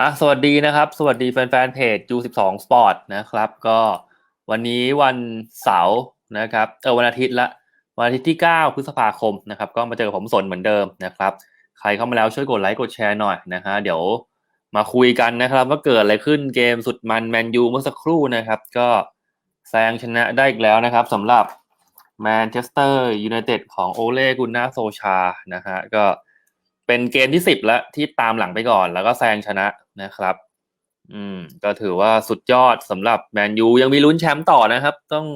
อะสวัสดีนะครับ สวัสดีแฟนๆเพจจู12 Sport นะครับ ก็วันนี้วันเสาร์นะครับเออวันอาทิตย์ละวันอาทิตย์ที่ 9 พฤษภาคมนะครับ ก็มาเจอผมสนเหมือนเดิมนะครับ ใครเข้ามาแล้วช่วยกดไลค์กดแชร์หน่อยนะฮะเดี๋ยวมาคุยกันนะครับ ว่าเกิดอะไรขึ้นเกมสุดมันแมนยูเมื่อสักครู่นะครับ ก็แซงชนะได้อีกแล้วนะครับสำหรับแมนเชสเตอร์ยูไนเต็ดของโอเล่กุนนาโซชานะฮะก็เป็นเกมที่สิบแล้วที่ตามหลังไปก่อน แล้วก็แซงชนะ นะครับ อืม ก็ถือว่าสุดยอดสำหรับแมนยูยังมีลุ้นแชมป์ต่อนะครับ ต้อง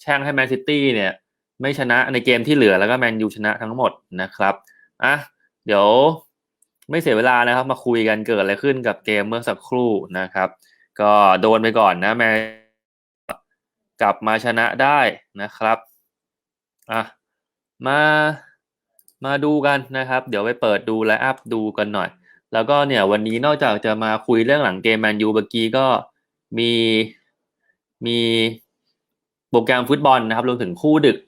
แช่งให้แมนซิตี้เนี่ย ไม่ชนะในเกมที่เหลือแล้วก็แมนยูชนะทั้งหมดนะครับอะเดี๋ยวไม่เสียเวลานะครับ มาคุยกันเกิดอะไรขึ้นกับเกมเมื่อสักครู่นะครับ ก็โดนไปก่อนนะแมนกลับมาชนะได้นะครับอะมามาดูกันนะครับ เดี๋ยวไปเปิดดูและอัพดูกันหน่อย แล้วก็เนี่ยวันนี้นอกจากจะมาคุยเรื่องหลังเกมแมนยูเมื่อกี้ก็มีมีโปรแกรมฟุตบอลนะครับ รวมถึงคู่ดึก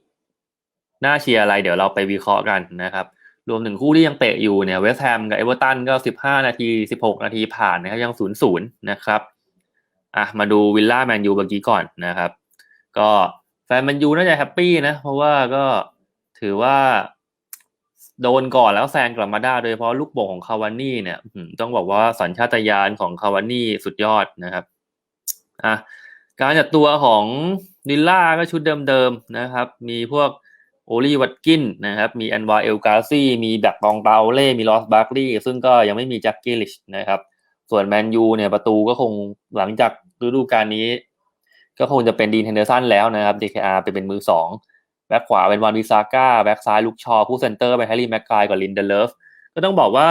น่าเชียร์อะไร เดี๋ยวเราไปวิเคราะห์กันนะครับ รวมถึงคู่ที่ยังเตะอยู่เนี่ยเวสต์แฮมกับเอเวอร์ตันก็สิบห้านาทีสิบหกนาทีผ่านนะครับยังศูนย์ศูนย์นะครับอะมาดูวิลล่าแมนยูเมื่อกี้ก่อนนะครับ ก็แฟนแมนยูน่าจะแฮปปี้นะ เพราะว่าก็ถือว่า โดนก่อนแล้วแซงกลับมาได้โดยเฉพาะลูกโป่งของคาวานี่เนี่ยต้องบอกว่าสัญชาตญาณของคาวานี่สุดยอดนะครับอะการจัดตัวของดิลล่าก็ชุดเดิมๆนะครับ มีพวกโอลีวัตกินนะครับ มีแอนวาเอลกาซี่ มีแบ็กตองตาโอเล่ มีลอสบาร์กลีซึ่งก็ยังไม่มีแจ็คกิลิชนะครับ ส่วนแมนยูเนี่ยประตูก็คงหลังจากฤดูกาลนี้ ก็คงจะเป็นดีนเฮนเดอร์สันแล้วนะครับ DKR ไปเป็นมือสอง บ็คขวาเป็นวานวิซาก้าแบ็คซ้ายลุกชอ ผู้เซนเตอร์เป็นแฮร์รี่แม็กควายกับลินเดเลฟก็ต้องบอกว่า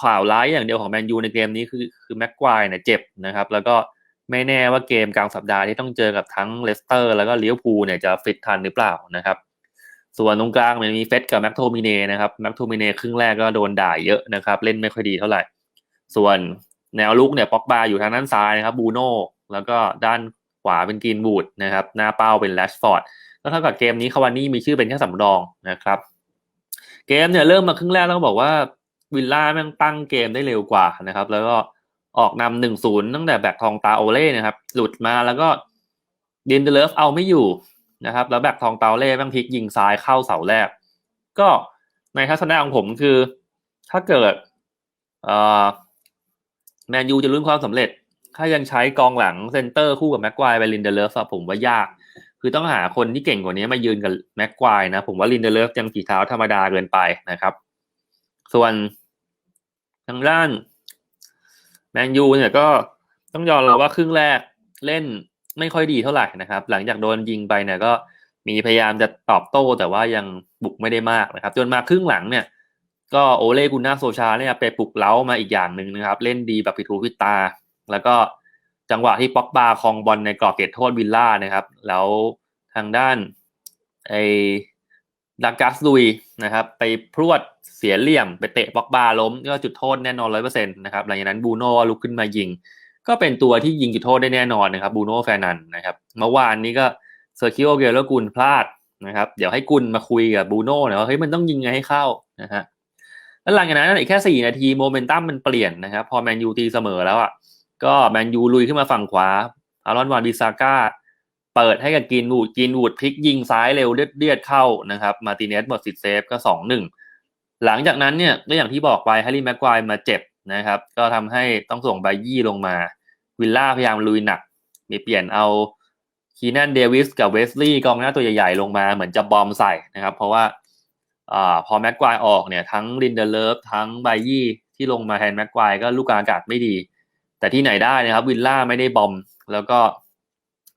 ข่าวร้ายอย่างเดียวของแมนยูในเกมนี้คือคือแม็กควายเนี่ยเจ็บนะครับ แล้วก็ไม่แน่ว่าเกมกลางสัปดาห์ที่ต้องเจอกับทั้งเลสเตอร์ แล้วก็ลิเวอร์พูลเนี่ยจะฟิตทันหรือเปล่านะครับ ส่วนตรงกลางมันมีเฟสกับแม็กโทมิเน่นะครับแม็กโทมิเน่ครึ่งแรกก็โดนด่ายเยอะนะครับ เล่นไม่ค่อยดีเท่าไหร่ ส่วนแนวลุกเนี่ยป็อกบาอยู่ทางด้านซ้ายนะครับบูโน่แล้วก็ด้านขวาเป็นกรีนบูดนะครับ หน้าเป้าเป็นแรชฟอร์ด ก็เท่ากับเกมนี้คาวานี่มีชื่อเป็นแค่สำรองนะครับ เกมเนี่ยเริ่มมาครึ่งแรกต้องบอกว่าวิลล่าแม่งตั้งเกมได้เร็วกว่านะครับ แล้วก็ออกนำหนึ่งศูนย์ตั้งแต่แบกทองตาโอเล่นะครับ หลุดมาแล้วก็ดินเดเลฟเอาไม่อยู่นะครับ แล้วแบกทองตาโอเล่แม่งพลิกยิงซ้ายเข้าเสาแรก ก็ในทัศนะของผมคือ ถ้าเกิดแมนยูจะลุ้นความสำเร็จ ถ้ายังใช้กองหลังเซนเตอร์คู่กับแม็กควายไปลินเดเลฟผมว่ายาก คือต้องหาคนที่เก่งกว่านี้มายืนกับแม็กควายนะ ผมว่าลินเดเลฟยังฝีเท้าธรรมดาเกินไปนะครับ ส่วนทางด้านแมนยูเนี่ยก็ต้องยอมรับว่าครึ่งแรกเล่นไม่ค่อยดีเท่าไหร่นะครับ หลังจากโดนยิงไปเนี่ยก็มีพยายามจะตอบโต้แต่ว่ายังบุกไม่ได้มากนะครับ จนมาครึ่งหลังเนี่ย ก็โอเล่กุนนาโซชาเนี่ยไปปลุกเล้ามาอีกอย่างหนึ่งนะครับ เล่นดีแบบผิดหูผิดตา แล้วก็ จังหวะที่ป็อกบาคองบอลในกรอบเขตโทษวิลล่านะครับ แล้วทางด้านไอ้ดักกัสลุยนะครับ ไปพรวดเสียเหลี่ยม ไปเตะป็อกบาล้ม ก็จุดโทษแน่นอนร้อยเปอร์เซ็นต์นะครับหลังจากนั้นบูโน่ลุกขึ้นมายิง ก็เป็นตัวที่ยิงจุดโทษได้แน่นอนนะครับบูโน่แฟนันนะครับเมื่อวานนี้ก็เซอร์คิโอเกลแล้วกุลพลาดนะครับ เดี๋ยวให้กุลมาคุยกับบูโน่หน่อยว่าเฮ้ยมันต้องยิงไงให้เข้านะฮะแล้วหลังจากนั้นอีกแค่สี่นาทีโมเมนตัมมันเปลี่ยนนะครับ พอแมนยูตีเสมอแล้วอะ ก็แมนยูลุยขึ้นมาฝั่งขวา อารอนวานบิซาก้า เปิดให้กับกินวูดกินวูดพลิกยิงซ้ายเร็วเลียดเข้านะครับ มาติเนสหมดสิทธิ์เซฟก็สองหนึ่งหลังจากนั้นเนี่ยก็อย่างที่บอกไปแฮร์รี่แม็กควายมาเจ็บนะครับ ก็ทำให้ต้องส่งไบยี่ลงมา วิลล่าพยายามลุยหนัก มีเปลี่ยนเอาคีนันเดวิสกับเวสลีย์กองหน้าตัวใหญ่ๆลงมาเหมือนจะบอมใส่นะครับ เพราะว่าอ่าพอแม็กควายออกเนี่ยทั้งลินเดเลฟทั้งไบยี่ที่ลงมาแทนแม็กควายก็ลูกอากาศไม่ดี แต่ที่ไหนได้นะครับวิลล่าไม่ได้บอม แล้วก็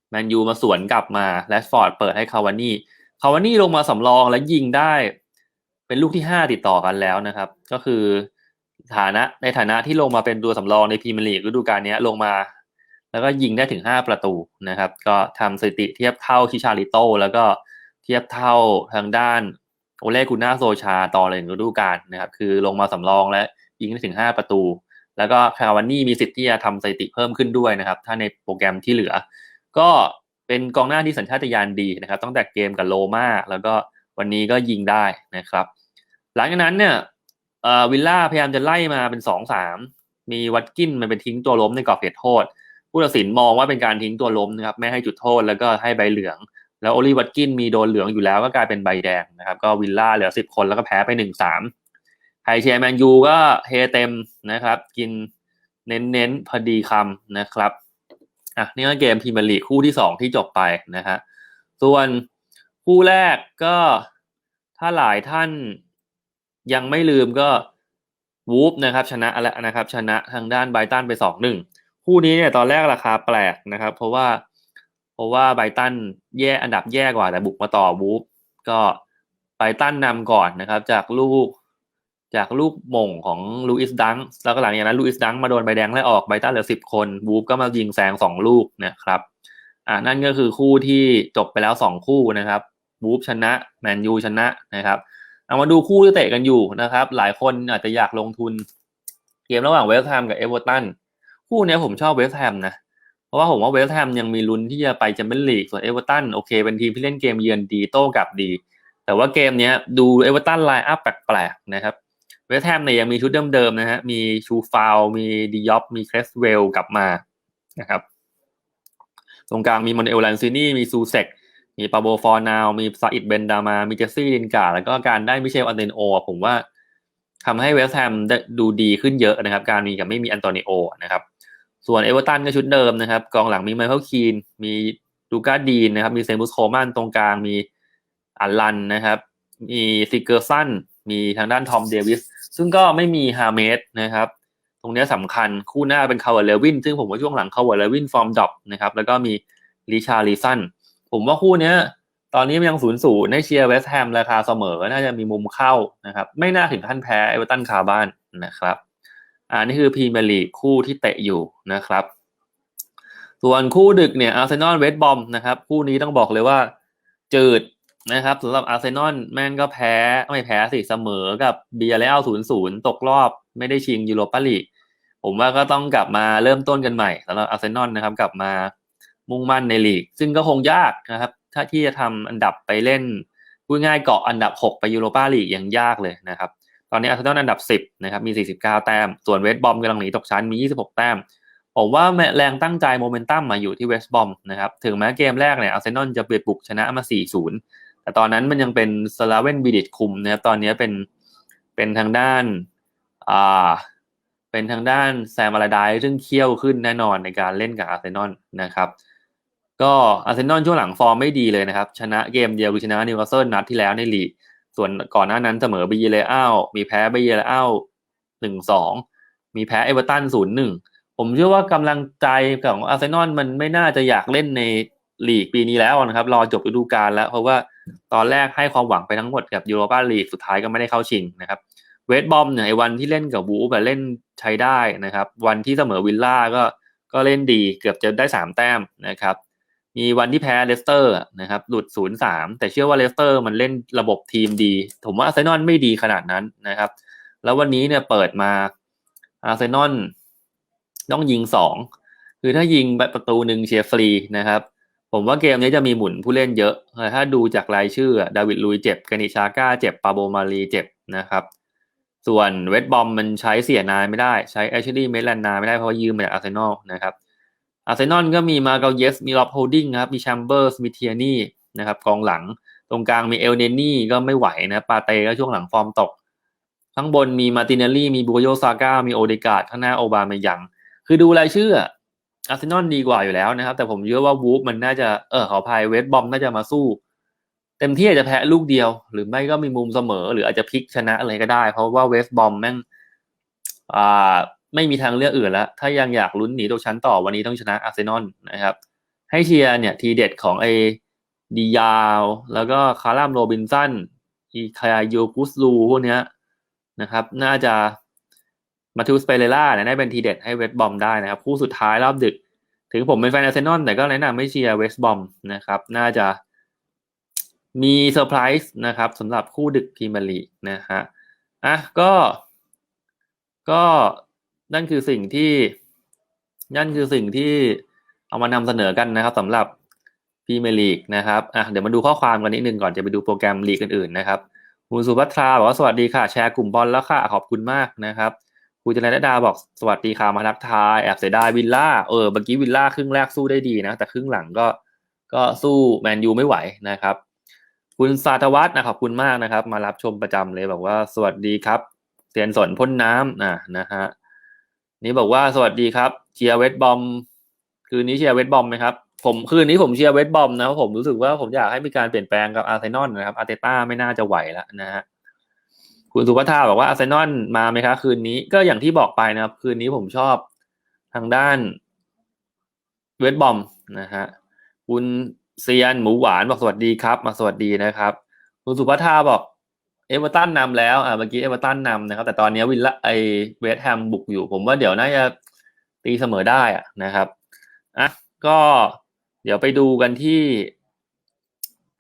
แมนยูมาสวนกลับมาแรชฟอร์ดเปิดให้คาวานี่คาวานี่ลงมาสำรองและยิงได้ เป็นลูกที่ห้าติดต่อกันแล้วนะครับ ก็คือฐานะในฐานะที่ลงมาเป็นตัวสำรองในพรีเมียร์ลีกฤดูกาลนี้ลงมา แล้วก็ยิงได้ถึงห้าประตูนะครับ ก็ทำสถิติเทียบเท่าชิชาริโตแล้วก็เทียบเท่าทางด้านโอเล่กุน่าโซชาต่อเลยฤดูกาลนะครับ คือลงมาสำรองและยิงได้ถึงห้าประตู แล้วก็คาวานี่มีสิทธิ์ที่จะทำสถิติเพิ่มขึ้นด้วยนะครับ ถ้าในโปรแกรมที่เหลือ ก็เป็นกองหน้าที่สัญชาตญาณดีนะครับ ตั้งแต่เกมกับโลมาแล้วก็วันนี้ก็ยิงได้นะครับ หลังจากนั้นเนี่ยวิลล่าพยายามจะไล่มาเป็นสองสามมีวัตกินมันเป็นทิ้งตัวล้มในกรอบเขตโทษ ผู้ตัดสินมองว่าเป็นการทิ้งตัวล้มนะครับไม่ให้จุดโทษแล้วก็ให้ใบเหลือง แล้วโอลิวัตกินมีโดนเหลืองอยู่แล้วก็กลายเป็นใบแดงนะครับ ก็วิลล่าเหลือสิบคนแล้วก็แพ้ไปหนึ่งสาม ไทเชียร์แมนยูก็เฮเต็มนะครับ กินเน้นๆพอดีคำนะครับอะนี่ก็เกมพรีเมียร์ลีกคู่ที่สองที่จบไปนะฮะส่วนคู่แรกก็ถ้าหลายท่านยังไม่ลืมก็วูฟนะครับชนะแล้วนะครับ ชนะทางด้านไบตันไปสองหนึ่งคู่นี้เนี่ยตอนแรกราคาแปลกนะครับ เพราะว่าเพราะว่าไบตันแย่อันดับแย่กว่าแต่บุกมาต่อวูฟก็ไบตันนำก่อนนะครับ จากลูก จากลูกมงของลูอิสดังแล้วก็หลังจากนั้นลูอิสดังมาโดนใบแดงไล่ออกไบตันเหลือสิบคนวูฟก็มายิงแซงสองลูกนะครับอ่านั่นก็คือคู่ที่จบไปแล้วสองคู่นะครับวูฟชนะแมนยูชนะนะครับเอามาดูคู่ที่เตะกันอยู่นะครับ หลายคนอาจจะอยากลงทุน เกมระหว่างเวสต์แฮมกับเอเวอร์ตันคู่นี้ผมชอบเวสต์แฮมนะเพราะว่าผมว่าเวสต์แฮมยังมีลุ้นที่จะไปแชมเปี้ยนลีกส่วนเอเวอร์ตันโอเคเป็นทีมที่เล่นเกมเยือนดีโต้กลับดี แต่ว่าเกมนี้ดูเอเวอร์ตันไลน์อัพแปลกๆนะครับ เวสต์แฮมเนี่ยยังมีชุดเดิมๆนะฮะ มีชูฟาวมีดิยอปมีเครสเวลกลับมานะครับ ตรงกลางมีมอนเอลแลนซินี่ มีซูเซกมีปาโบฟอร์นาว มีซาอิดเบนดามา มีเจสซี่ลินการ์แล้วก็การได้มิเชลอันเดนโอ ผมว่าทำให้เวสต์แฮมดูดีขึ้นเยอะนะครับ การมีกับไม่มีอันโตนิโอนะครับ ส่วนเอเวอร์ตันก็ชุดเดิมนะครับ กองหลังมีไมเคิลคีน มีดูการ์ดีนนะครับ มีเซมุสโคมันตรงกลาง มีอัลลันนะครับ มีซิกเกอร์สัน มีทางด้านทอมเดวิสซึ่งก็ไม่มีฮาเมสนะครับ ตรงนี้สำคัญคู่หน้าเป็นคาร์วเลวินซึ่งผมว่าช่วงหลังคาร์วเลวินฟอร์มดรอปนะครับแล้วก็มีลิชาริสันผมว่าคู่นี้ตอนนี้ยังศูนย์ศูนย์ในเชียร์เวสต์แฮมราคาเสมอ น่าจะมีมุมเข้านะครับ ไม่น่าถึงขั้นแพ้เอเวอร์ตันคาบ้านนะครับอ่านี่คือพรีเมียร์ลีกคู่ที่เตะอยู่นะครับ ส่วนคู่ดึกเนี่ยอาร์เซนอลเวสต์บอมนะครับ คู่นี้ต้องบอกเลยว่า จืด นะครับสำหรับอาร์เซนอลแม่งก็แพ้ไม่แพ้สิเสมอกับเบียร์แล้วศูนย์ศูนย์ตกรอบไม่ได้ชิงยูโรปาลีกผมว่าก็ต้องกลับมาเริ่มต้นกันใหม่สำหรับอาร์เซนอลนะครับ กลับมามุ่งมั่นในลีก ซึ่งก็คงยากนะครับ ถ้าที่จะทำอันดับไปเล่นพูดง่ายเกาะอันดับ 6 ไปยูโรปาลีกยังยากเลยนะครับ ตอนนี้อาร์เซนอลอันดับ 10นะครับมี 49 แต้ม ส่วนเวสต์บอมกำลังหนีตกชั้นมี 26 แต้มผมว่าแรงตั้งใจโมเมนตัมมาอยู่ที่เวสต์บอมนะครับถึงแม้เกมแรกเนี่ยอาร์เซนอลจะเบียดบุกชนะมา 4-0 แต่ตอนนั้นมันยังเป็นสลาเวนบิดิตคุมนะครับตอนนี้เป็นเป็นทางด้านอ่าเป็นทางด้านแซมอาราไดซึ่งเคี่ยวขึ้นแน่นอนในการเล่นกับอาร์เซนอลนะครับก็อาร์เซนอลช่วงหลังฟอร์มไม่ดีเลยนะครับ ชนะเกมเดียวคือชนะนิวคาสเซิลนัดที่แล้วในลีกส่วนก่อนหน้านั้นเสมอบีเยเลอัลมีแพ้บีเยเลอัลหนึ่งสองมีแพ้เอเวอร์ตันศูนย์หนึ่งผมเชื่อว่ากำลังใจของอาร์เซนอลมันไม่น่าจะอยากเล่นในลีกปีนี้แล้วนะครับ รอจบฤดูกาลแล้ว เพราะว่า ตอนแรกให้ความหวังไปทั้งหมดกับยูโรปาลีกสุดท้ายก็ไม่ได้เข้าชิงนะครับ เวสบอมเนี่ยไอ้วันที่เล่นกับวูฟแบบเล่นใช้ได้นะครับ วันที่เสมอวิลล่าก็ก็เล่นดีเกือบจะได้สามแต้มนะครับ มีวันที่แพ้เลสเตอร์นะครับหลุดศูนย์สามแต่เชื่อว่าเลสเตอร์มันเล่นระบบทีมดี ผมว่าอาร์เซนอลไม่ดีขนาดนั้นนะครับ แล้ววันนี้เนี่ยเปิดมาอาร์เซนอลต้องยิงสองคือถ้ายิงประตูหนึ่งเชียร์ฟรีนะครับ ผมว่าเกมนี้จะมีหมุนผู้เล่นเยอะ ถ้าดูจากรายชื่อดาวิดลุยเจ็บกานิชาก้าเจ็บปาโบมารีเจ็บนะครับ ส่วนเวสต์บอมมันใช้เสียนายไม่ได้ ใช้แอชลี่เมลแลนนาไม่ได้เพราะายืมมาจากอาร์เซนอลนะครับ อาร์เซนอลก็มีมาเกลเยส มีล็อบโฮลดิ้งครับ มีแชมเบอร์สมีเทียนี่นะครับกองหลัง ตรงกลางมีเอลเนนี่ก็ไม่ไหวนะ ปาเต้ก็ช่วงหลังฟอร์มตก ข้างบนมีมาติเนลลี่ มีบูโยซาก้า มีโอเดกาดข้างหน้าโอบาเมยัง คือดูรายชื่อ อาร์เซนอลดีกว่าอยู่แล้วนะครับ แต่ผมเชื่อว่าวูฟมันน่าจะเออขอพายเวสบอมน่าจะมาสู้ เต็มที่อาจจะแพ้ลูกเดียว หรือไม่ก็มีมุมเสมอ หรืออาจจะพลิกชนะอะไรก็ได้ เพราะว่าเวสบอมแม่งอ่าไม่มีทางเลือกอื่นแล้ว ถ้ายังอยากลุ้นหนีตกชั้นต่อวันนี้ต้องชนะอาร์เซนอลนะครับ ให้เชียร์เนี่ยทีเด็ดของไอดียาว แล้วก็คาร่ามโรบินสันอีคายโยกุสลูพวกเนี้ยนะครับ น่าจะ มาทูสเปเรล่าเนี่ยได้เป็นทีเด็ดให้เวสบอมได้นะครับ คู่สุดท้ายรอบดึก ถึงผมเป็นแฟนอาร์เซนอลแต่ก็แนะนำไม่เชียร์เวสบอมนะครับ น่าจะมีเซอร์ไพรส์นะครับสำหรับคู่ดึกพรีเมียร์ลีกนะฮะอะก็ก็นั่นคือสิ่งที่นั่นคือสิ่งที่เอามานำเสนอกันนะครับสำหรับพรีเมียร์ลีกนะครับอะเดี๋ยวมาดูข้อความกันนิดนึงก่อนจะไปดูโปรแกรมลีกอื่นๆนะครับคุณสุภัทราบอกว่าสวัสดีค่ะ แชร์กลุ่มบอลแล้วค่ะ ขอบคุณมากนะครับ คุณจนดาบอกสวัสดีค่ะมาทักทาย แอบเสียดายวิลล่าเออเมื่อกี้วิลล่าครึ่งแรกสู้ได้ดีนะ แต่ครึ่งหลังก็ก็สู้แมนยูไม่ไหวนะครับ คุณสาธวัฒน์นะขอบคุณมากนะครับ มารับชมประจำเลยบอกว่าสวัสดีครับเตียนสนพ่นน้ำอะนะฮะนี่บอกว่าสวัสดีครับเชียร์เวสบอม คืนนี้เชียร์เวสบอมไหมครับผมคืนนี้ผมเชียร์เวสบอมนะผมรู้สึกว่าผมอยากให้มีการเปลี่ยนแปลงกับอาร์เซนอลนะครับอาร์เตต้าไม่น่าจะไหวแล้วนะฮะ คุณสุภัทาบอกว่าอาร์เซนอลมาไหมครับคืนนี้ก็อย่างที่บอกไปนะครับ คืนนี้ผมชอบทางด้านเวสบอมนะฮะคุณเซียนหมูหวานบอกสวัสดีครับ มาสวัสดีนะครับ คุณสุภัทาบอกเอเวอร์ตันนำแล้วอ่าเมื่อกี้เอเวอร์ตันนำนะครับ แต่ตอนนี้วิลล่าไอเวสต์แฮมบุกอยู่ ผมว่าเดี๋ยวน่าจะตีเสมอได้อะนะครับอะก็เดี๋ยวไปดูกันที่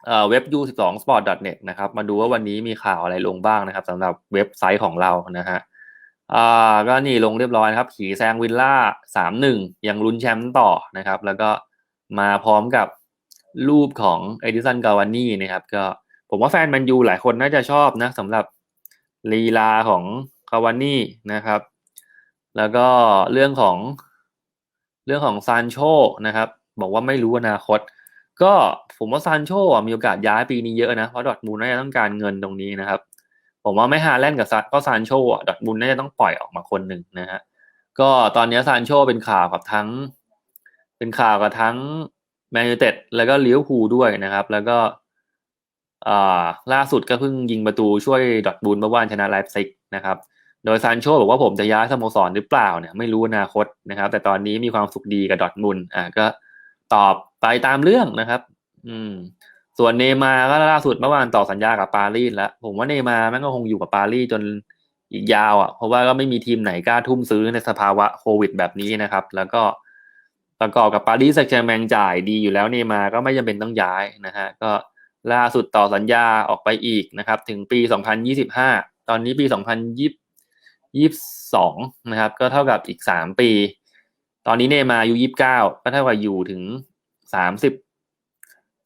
เอ่อเว็บ u12sport.net นะครับมาดูว่าวันนี้มีข่าวอะไรลงบ้างนะครับสำหรับเว็บไซต์ของเรานะฮะอ่าก็นี่ลงเรียบร้อยครับ ขี่แซงวิลล่าสามหนึ่งยังลุ้นแชมป์ต่อนะครับ แล้วก็มาพร้อมกับรูปของเอดิสันกาวานี่นะครับ ก็ผมว่าแฟนแมนยูหลายคนน่าจะชอบนะสำหรับลีลาของคาวานี่นะครับ แล้วก็เรื่องของเรื่องของซานโชนะครับ บอกว่าไม่รู้อนาคต ก็ ผมว่าซานโชอะมีโอกาสย้ายปีนี้เยอะนะเพราะดอทมูลน่าจะต้องการเงินตรงนี้นะครับ ผมว่าไม่ฮาแลนด์กับซานก็ซานโชอะดอทมูลน่าจะต้องปล่อยออกมาคนหนึ่งนะฮะก็ตอนนี้ซานโชเป็นข่าวกับทั้ง เป็นข่าวกับทั้งแมนยูเต็ดแล้วก็เลิเวคูด้วยนะครับ แล้วก็ล่าสุดก็เพิ่งยิงประตูช่วยดอทมูลเมื่อวานชนะไลฟ์ซิกนะครับ โดยซานโชบอกว่าผมจะย้ายสโมสรหรือเปล่าเนี่ยไม่รู้อนาคตนะครับ แต่ตอนนี้มีความสุขดีกับดอทมุนอ่าก็ตอบไปตามเรื่องนะครับ อืม ส่วนเนมาก็ล่าสุดเมื่อวานต่อสัญญากับปารีสแล้ว ผมว่าเนมาแม่งก็คงอยู่กับปารีสจนอีกยาวอะ เพราะว่าก็ไม่มีทีมไหนกล้าทุ่มซื้อในสภาวะโควิดแบบนี้นะครับ แล้วก็ประกอบกับปารีสแซงต์แชร์แมงจ่ายดีอยู่แล้วเนมาก็ไม่จำเป็นต้องย้ายนะฮะ ก็ล่าสุดต่อสัญญาออกไปอีกนะครับ ถึงปี 2025 ตอนนี้ปี 2020ยี่สิบสองนะครับ ก็เท่ากับอีกสามปี ตอนนี้เนมาอายุยี่สิบเก้าก็เท่ากับอยู่ถึงสาม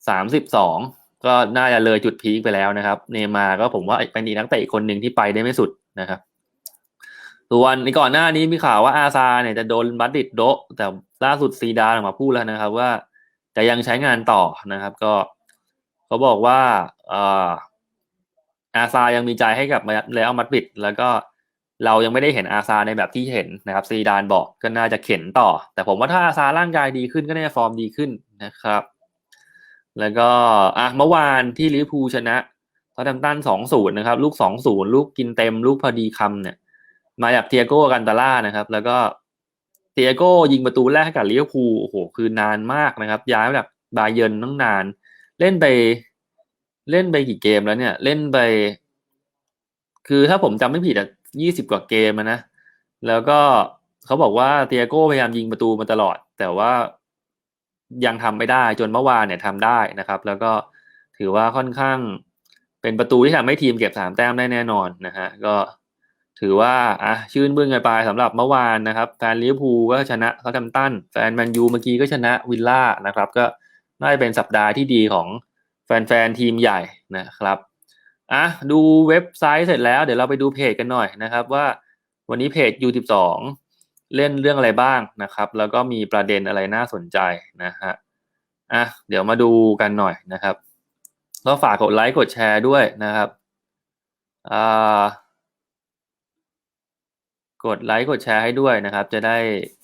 สามสิบสองก็น่าจะเลยจุดพีคไปแล้วนะครับ เนย์มาก็ผมว่าเป็นอีกนักเตะอีกคนหนึ่งที่ไปได้ไม่สุดนะครับส่วนในก่อนหน้านี้มีข่าวว่าอาซาเนี่ยจะโดนบัตดิดโดะแต่ล่าสุดซีดานออกมาพูดแล้วนะครับ ว่าจะยังใช้งานต่อนะครับ ก็เขาบอกว่าอาซายังมีใจให้กับเรอัลมาดริด แล้วก็เรายังไม่ได้เห็นอาซาในแบบที่เห็นนะครับซีดานบอกก็น่าจะเข็นต่อ แต่ผมว่าถ้าอาซาร่างกายดีขึ้นก็น่าจะฟอร์มดีขึ้นนะครับ แล้วก็อะเมื่อวานที่ลิเวอร์พูลชนะเทอร์แฮมตันสองศูนย์นะครับ ลูกสองศูนย์ลูกกินเต็ม ลูกพอดีคำเนี่ย มาจากเทียโก้กันตาล่านะครับ แล้วก็เทียโก้ยิงประตูแรกให้กับลิเวอร์พูลโอ้โหคือนานมากนะครับ ย้ายมาจากบาเยิร์นตั้งนาน เล่นไป เล่นไปกี่เกมแล้วเนี่ย เล่นไป คือถ้าผมจำไม่ผิดอะยี่สิบกว่าเกมนะ แล้วก็เขาบอกว่าเตียโก้พยายามยิงประตูมาตลอด แต่ว่า ยังทำไม่ได้จนเมื่อวานเนี่ยทำได้นะครับ แล้วก็ถือว่าค่อนข้างเป็นประตูที่ทำให้ทีมเก็บสามแต้มได้แน่นอนนะฮะก็ถือว่าอะชื่นมื่นกันไปสำหรับเมื่อวานนะครับแฟนลิเวอร์พูลก็ชนะเซาท์แฮมป์ตันแฟนแมนยูเมื่อกี้ก็ชนะวิลล่านะครับ ก็น่าจะเป็นสัปดาห์ที่ดีของแฟนๆทีมใหญ่นะครับอะดูเว็บไซต์เสร็จแล้วเดี๋ยวเราไปดูเพจกันหน่อยนะครับ ว่าวันนี้เพจ U12 เล่นเรื่องอะไรบ้างนะครับ แล้วก็มีประเด็นอะไรน่าสนใจนะฮะอะเดี๋ยวมาดูกันหน่อยนะครับก็ฝากกดไลค์กดแชร์ด้วยนะครับอ่ากดไลค์กดแชร์ให้ด้วยนะครับ จะได้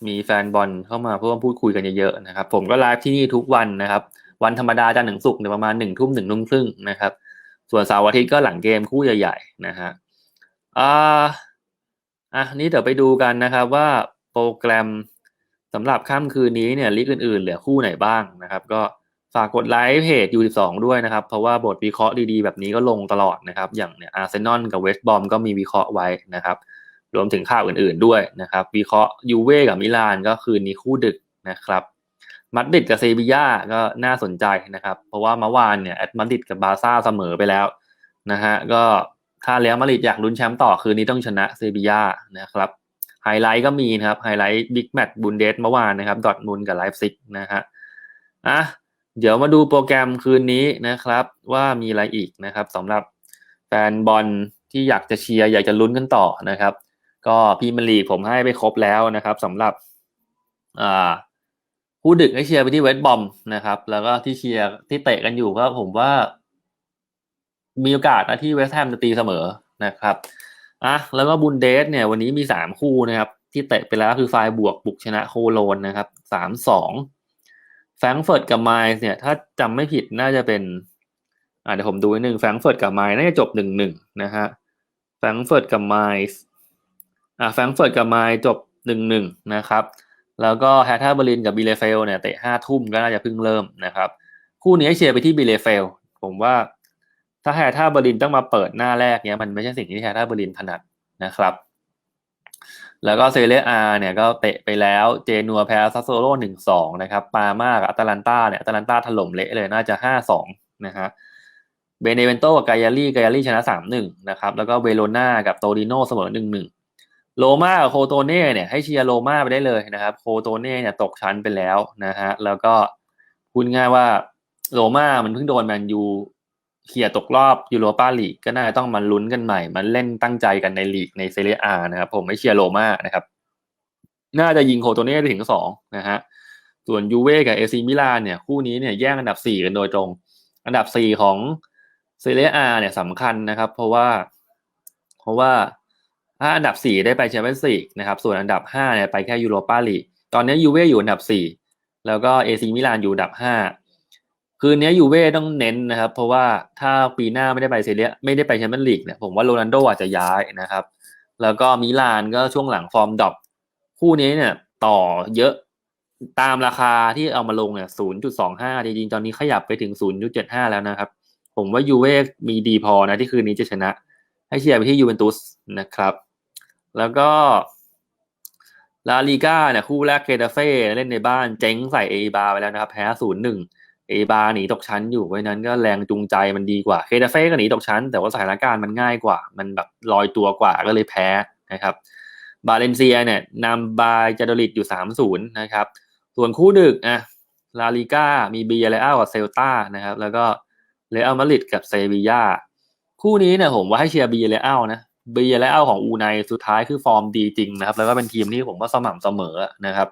มีแฟนบอลเข้ามาเพื่อพูดคุยกันเยอะๆนะครับ ผมก็ไลฟ์ที่นี่ทุกวันนะครับ วันธรรมดาจันทร์ถึงศุกร์เนี่ยประมาณหนึ่งทุ่มหนึ่งทุ่มครึ่งนะครับ ส่วนเสาร์อาทิตย์ก็หลังเกมคู่ใหญ่ ๆ นะฮะอ่าอะนี่เดี๋ยวไปดูกันนะครับว่า ปรแกรมสำหรับค่ำคืนนี้เนี่ยลีกอื่นๆ เหลือคู่ไหนบ้างนะครับ ก็ฝากกดไลค์เพจ U12 ด้วยนะครับ เพราะว่าบทวิเคราะห์ดีๆ แบบนี้ก็ลงตลอดนะครับ อย่างเนี่ยอาร์เซนอลกับเวสต์บอมก็มีวิเคราะห์ไว้นะครับ รวมถึงข่าวอื่นๆด้วยนะครับ วิเคราะห์ยูเว่กับมิลานก็คืนนี้คู่ดึกนะครับมาดริดกับเซบีย่าก็น่าสนใจนะครับ เพราะว่าเมื่อวานเนี่ยแอตมาดริดกับบาซ่าเสมอไปแล้วนะฮะก็ถ้าเลี้ยงมาดริดอยากลุ้นแชมป์ต่อคืนนี้ต้องชนะเซบีย่านะครับ ไฮไลท์ก็มีนะครับไฮไลท์บิ๊กแมตช์บุนเดสเมื่อวานนะครับดอทมุนกับไลฟ์ซิกนะฮะอะเดี๋ยวมาดูโปรแกรมคืนนี้นะครับ ว่ามีอะไรอีกนะครับสำหรับแฟนบอลที่อยากจะเชียร์อยากจะลุ้นกันต่อนะครับ ก็พีมียร์ลีผมให้ไปครบแล้วนะครับสำหรับอ่าผู้ดึกให้เชียร์ไปที่เวสต์บอมนะครับ แล้วก็ที่เชียร์ที่เตะกันอยู่ก็ผมว่ามีโอกาสนะที่เวสต์แฮมจะตีเสมอนะครับ อะแล้วก็บุนเดสเนี่ยวันนี้มีสามคู่นะครับ ที่เตะไปแล้วคือไฟบวกบุกชนะโคโลนนะครับสามสองแฟรงเฟิร์ตกับไมล์เนี่ย ถ้าจำไม่ผิดน่าจะเป็นอ่าเดี๋ยวผมดูนิดนึงแฟรงเฟิร์ตกับไมล์น่าจะจบหนึ่งหนึ่งนะฮะแฟรงเฟิร์ตกับไมล์อ่าแฟรงเฟิร์ตกับไมล์จบหนึ่งหนึ่งนะครับ แล้วก็แฮท่าเบอร์ลินกับบีเลเฟลเนี่ยเตะห้าทุ่มก็น่าจะเพิ่งเริ่มนะครับ คู่นี้เชียร์ไปที่บีเลเฟลผมว่า ถ้าแฮท่าเบอร์ลินต้องมาเปิดหน้าแรกเนี้ยมันไม่ใช่สิ่งที่แฮท่าเบอร์ลินถนัดนะครับ แล้วก็เซเรียอาเนี่ยก็เตะไปแล้วเจนัวแพ้ซัสโซโลหนึ่งสองนะครับปามากับอัตแลนตาเนี่ยอัตแลนตาถล่มเละเลยน่าจะห้าสองนะฮะเบเนเวนโตกับกายาลี่กายาลี่ชนะสามหนึ่งนะครับแล้วก็เวโรนากับโตดิโนเสมอหนึ่งหนึ่งโลมากับโคโตเน่เนี่ยให้เชียร์โลมาไปได้เลยนะครับโคโตเน่เนี่ยตกชั้นไปแล้วนะฮะแล้วก็พูดง่ายว่าโลมามันเพิ่งโดนแมนยู เขี่ยตกรอบยูโรปาลีกก็น่าจะต้องมาลุ้นกันใหม่ มันเล่นตั้งใจกันในลีกในเซเรียอานะครับ ผมไม่เชียร์โลมานะครับ น่าจะยิงโคโตเน่ได้ถึงสองนะฮะส่วนยูเว่กับเอซีมิลานเนี่ยคู่นี้เนี่ยแย่งอันดับสี่กันโดยตรง อันดับสี่ของเซเรียอาเนี่ยสำคัญนะครับ เพราะว่า เพราะว่าถ้าอันดับสี่ได้ไปแชมเปี้ยนส์ลีกนะครับส่วนอันดับห้าเนี่ยไปแค่ยูโรปาลีกตอนนี้ยูเว่อยู่อันดับสี่แล้วก็เอซีมิลานอยู่อันดับห้า คืนนี้ยูเว่ต้องเน้นนะครับ เพราะว่าถ้าปีหน้าไม่ได้ไปเซเรียไม่ได้ไปแชมเปี้ยนลีกเนี่ยผมว่าโรนัลโดอาจจะย้ายนะครับ แล้วก็มิลานก็ช่วงหลังฟอร์มดรอปคู่นี้เนี่ยต่อเยอะตามราคาที่เอามาลงเนี่ย0.25จริงๆ ตอนนี้ขยับไปถึง0.75แล้วนะครับ ผมว่ายูเว่มีดีพอนะที่คืนนี้จะชนะ ให้เชียร์ไปที่ยูเวนตุสนะครับ แล้วก็ลาลีกาเนี่ยคู่แรกเคตาเฟ่เล่นในบ้านเจ๊งใส่เอบาไปแล้วนะครับ แพ้0-1 เอบาหนีตกชั้นอยู่เพราะนั้นก็แรงจูงใจมันดีกว่าเคตาเฟ่ก็หนีตกชั้น แต่ว่าสถานการณ์มันง่ายกว่า มันแบบลอยตัวกว่าก็เลยแพ้นะครับ บาเลนเซียเนี่ยนำบายจาโดริดอยู่3-0นะครับ ส่วนคู่ดึกอะลาลิก้ามีบีเรอัลกับเซลตานะครับ แล้วก็เรอัลมาดริดกับเซบียาคู่นี้เนี่ยผมว่าให้เชียร์บีเรอัลนะบีเรอัลของอูไนสุดท้ายคือฟอร์มดีจริงนะครับ แล้วก็เป็นทีมที่ผมว่าสม่ำเสมอนะครับ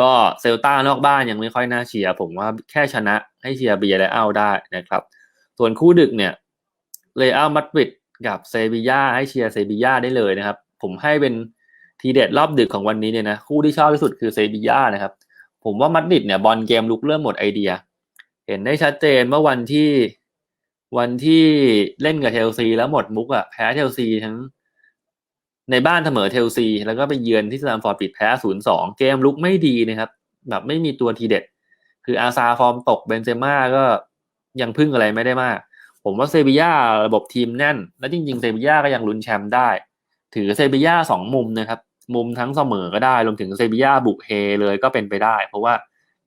ก็เซลตานอกบ้านยังไม่ค่อยน่าเชียร์ผมว่าแค่ชนะให้เชียร์เบีเรอัลได้นะครับ ส่วนคู่ดึกเนี่ยเรอัลมาดริดกับเซบีย่าให้เชียร์เซบีย่าได้เลยนะครับ ผมให้เป็นทีเด็ดรอบดึกของวันนี้เนี่ยนะคู่ที่ชอบที่สุดคือเซบีย่านะครับ ผมว่ามัดริดเนี่ยบอลเกมลุกเริ่มหมดไอเดีย เห็นได้ชัดเจนเมื่อวันที่วันที่เล่นกับเทลซีแล้วหมดมุกอะแพ้เทลซีทั้ง ในบ้านเสมอเทลซี แล้วก็ไปเยือนที่สแตมฟอร์ดปิดแพ้ศูนย์สองเกมลุกไม่ดีนะครับ แบบไม่มีตัวทีเด็ด คืออาซาฟอร์มตกเบนเซม่าก็ยังพึ่งอะไรไม่ได้มาก ผมว่าเซบียาระบบทีมแน่น และจริงๆเซบียาก็ยังลุ้นแชมป์ได้ ถือเซบียาสองมุมนะครับ มุมทั้งเสมอก็ได้รวมถึงเซบียาบุกเฮเลยก็เป็นไปได้ เพราะว่า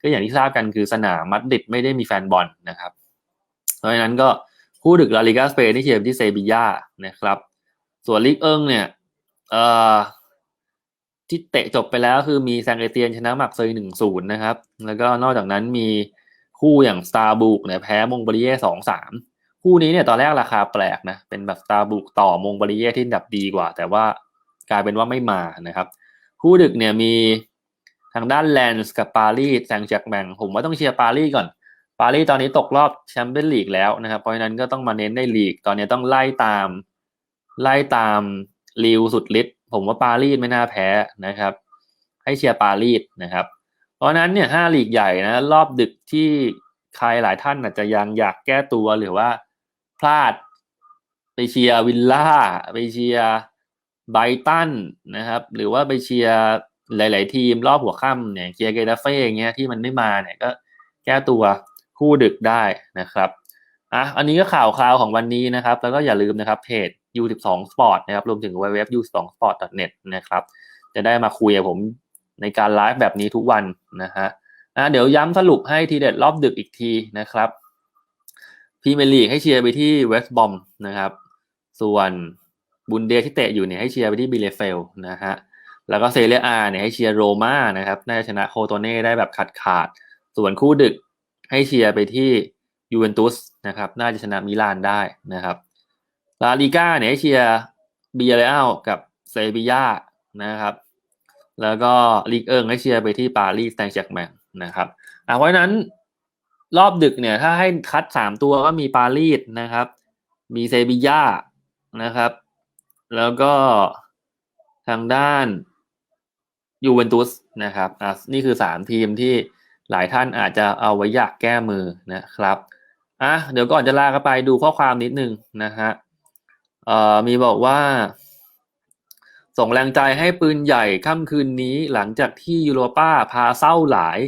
ก็อย่างที่ทราบกันคือสนามมัดริดไม่ได้มีแฟนบอลนะครับ เพราะฉะนั้นก็คู่ดึกลาลิกาสเปนที่เชียร์ที่เซบียานะครับ ส่วนลีกเอิงเนี่ย เอ่อที่เตะจบไปแล้วคือมีแซงเอเตียนชนะหมักเซยหนึ่งศูนย์นะครับ แล้วก็นอกจากนั้นมีคู่อย่างสตาร์บุกเนี่ยแพ้มงบริเย่สองสามคู่นี้เนี่ยตอนแรกราคาแปลกนะเป็นแบบสตาร์บุกต่อมงบริเย่ที่ดับดีกว่า แต่ว่ากลายเป็นว่าไม่มานะครับ คู่ดึกเนี่ยมีทางด้านแลนส์กับปารีสแซงแจ็คแมงผมว่าต้องเชียร์ปารีสก่อน ปารีสตอนนี้ตกรอบแชมเปี้ยนลีกแล้วนะครับเพราะฉะนั้นก็ต้องมาเน้นในลีก ตอนนี้ต้องไล่ตามไล่ตาม ลิวสุดฤทธิ์ผมว่าปารีสไม่น่าแพ้นะครับ ให้เชียร์ปารีสนะครับ เพราะนั้นเนี่ยห้าลีกใหญ่นะ รอบดึกที่ใครหลายท่านอาจจะยังอยากแก้ตัวหรือว่าพลาดไปเชียร์วิลล่าไปเชียร์ไบตันนะครับ หรือว่าไปเชียร์หลาย ๆ ทีมรอบหัวค่ำเนี่ยเชียร์เกตาเฟ่อย่างเงี้ยที่มันไม่มาเนี่ยก็แก้ตัวคู่ดึกได้นะครับอะอันนี้ก็ข่าวคราวของวันนี้นะครับ แล้วก็อย่าลืมนะครับเพจ U12 Sport นะครับ รวมถึง www u12sport.net นะครับ จะได้มาคุยกับผมในการไลฟ์แบบนี้ทุกวันนะฮะะเดี๋ยวย้ำสรุปให้ทีเด็ดรอบดึกอีกทีนะครับพีเมลีกให้เชียร์ไปที่เวสต์บอมนะครับ ส่วนบุนเดที่เตะอยู่เนี่ยให้เชียร์ไปที่บิเลเฟลนะฮะ แล้วก็เซเรียอาเนี่ยให้เชียร์โรม่านะครับ น่าจะชนะโคโตเน่ได้แบบขาดขาด ส่วนคู่ดึกให้เชียร์ไปที่ยูเวนตุสนะครับ น่าจะชนะมิลานได้นะครับ ลาลิก้าเนี่ยให้เชียร์บีเรอัลกับเซบียานะครับ แล้วก็ลีกเอิงให้เชียร์ไปที่ปารีสแซงต์แชร์กแมงนะครับอะเพราะนั้นรอบดึกเนี่ย ถ้าให้คัดสามตัวก็มีปารีสนะครับ มีเซบีย่านะครับ แล้วก็ทางด้านยูเวนตุสนะครับอะนี่คือสามทีมที่หลายท่านอาจจะเอาไว้อยากแก้มือนะครับอะเดี๋ยวก่อนจะลากันไปดูข้อความนิดนึงนะฮะ มีบอกว่า ส่งแรงใจให้ปืนใหญ่ค่ำคืนนี้หลังจากที่ยูโรป้าพาเศร้าหลาย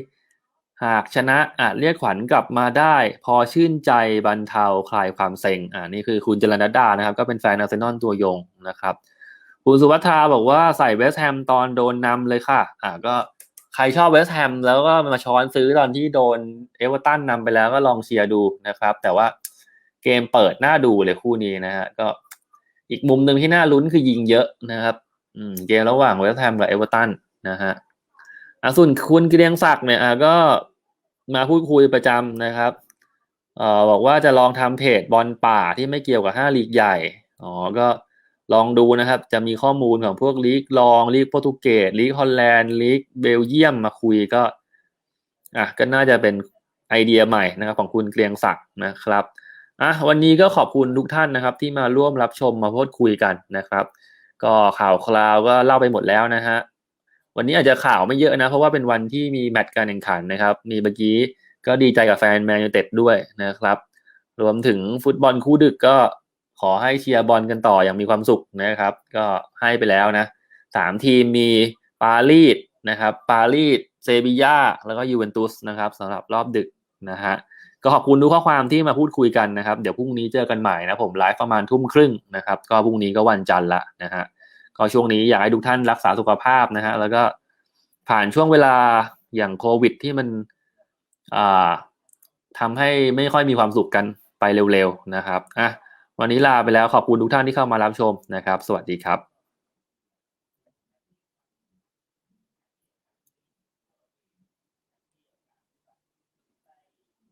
หากชนะอาจเรียกขวัญกลับมาได้ พอชื่นใจบรรเทาคลายความเซ็ง อ่านี่คือคุณจรณดานะครับ ก็เป็นแฟนอาร์เซนอลตัวยงนะครับ คุณสุวัฒาบอกว่าใส่เวสแฮมตอนโดนนำเลยค่ะ อ่าก็ใครชอบเวสแฮมแล้วก็มาช้อนซื้อตอนที่โดนเอเวอร์ตันนำไปแล้วก็ลองเชียร์ดูนะครับ แต่ว่าเกมเปิดหน้าดูเลยคู่นี้นะฮะก็ อีกมุมหนึ่งที่น่าลุ้นคือยิงเยอะนะครับอืมเกมระหว่างเวสต์แฮมกับเอเวอร์ตันนะฮะอะส่วนคุณเกรียงศักดิ์เนี่ยอะก็มาพูดคุยประจำนะครับเอ่อบอกว่าจะลองทำเพจบอลป่าที่ไม่เกี่ยวกับห้าลีกใหญ่อ๋อก็ลองดูนะครับ จะมีข้อมูลของพวกลีกรองลีกโปรตุเกสลีกฮอลแลนด์ลีกเบลเยียมมาคุยก็อะก็น่าจะเป็นไอเดียใหม่นะครับของคุณเกรียงศักดิ์นะครับ อะวันนี้ก็ขอบคุณทุกท่านนะครับ ที่มาร่วมรับชมมาพูดคุยกันนะครับ ก็ข่าวคราวก็เล่าไปหมดแล้วนะฮะวันนี้อาจจะข่าวไม่เยอะนะ เพราะว่าเป็นวันที่มีแมตช์การแข่งขันนะครับ มีเมื่อกี้ก็ดีใจกับแฟนแมนยูเต็ดด้วยนะครับ รวมถึงฟุตบอลคู่ดึกก็ขอให้เชียร์บอลกันต่ออย่างมีความสุขนะครับ ก็ให้ไปแล้วนะสามทีมมีปารีสนะครับ ปารีสเซบีย่าแล้วก็ยูเวนตุสนะครับสำหรับรอบดึกนะฮะ ก็ขอบคุณทุกข้อความที่มาพูดคุยกันนะครับ เดี๋ยวพรุ่งนี้เจอกันใหม่นะผมไลฟ์ประมาณทุ่มครึ่งนะครับ ก็พรุ่งนี้ก็วันจันทร์ละนะฮะก็ช่วงนี้อยากให้ทุกท่านรักษาสุขภาพนะฮะแล้วก็ผ่านช่วงเวลาอย่างโควิดที่มันอ่าทำให้ไม่ค่อยมีความสุขกันไปเร็วๆนะครับอะวันนี้ลาไปแล้วขอบคุณทุกท่านที่เข้ามารับชมนะครับ สวัสดีครับ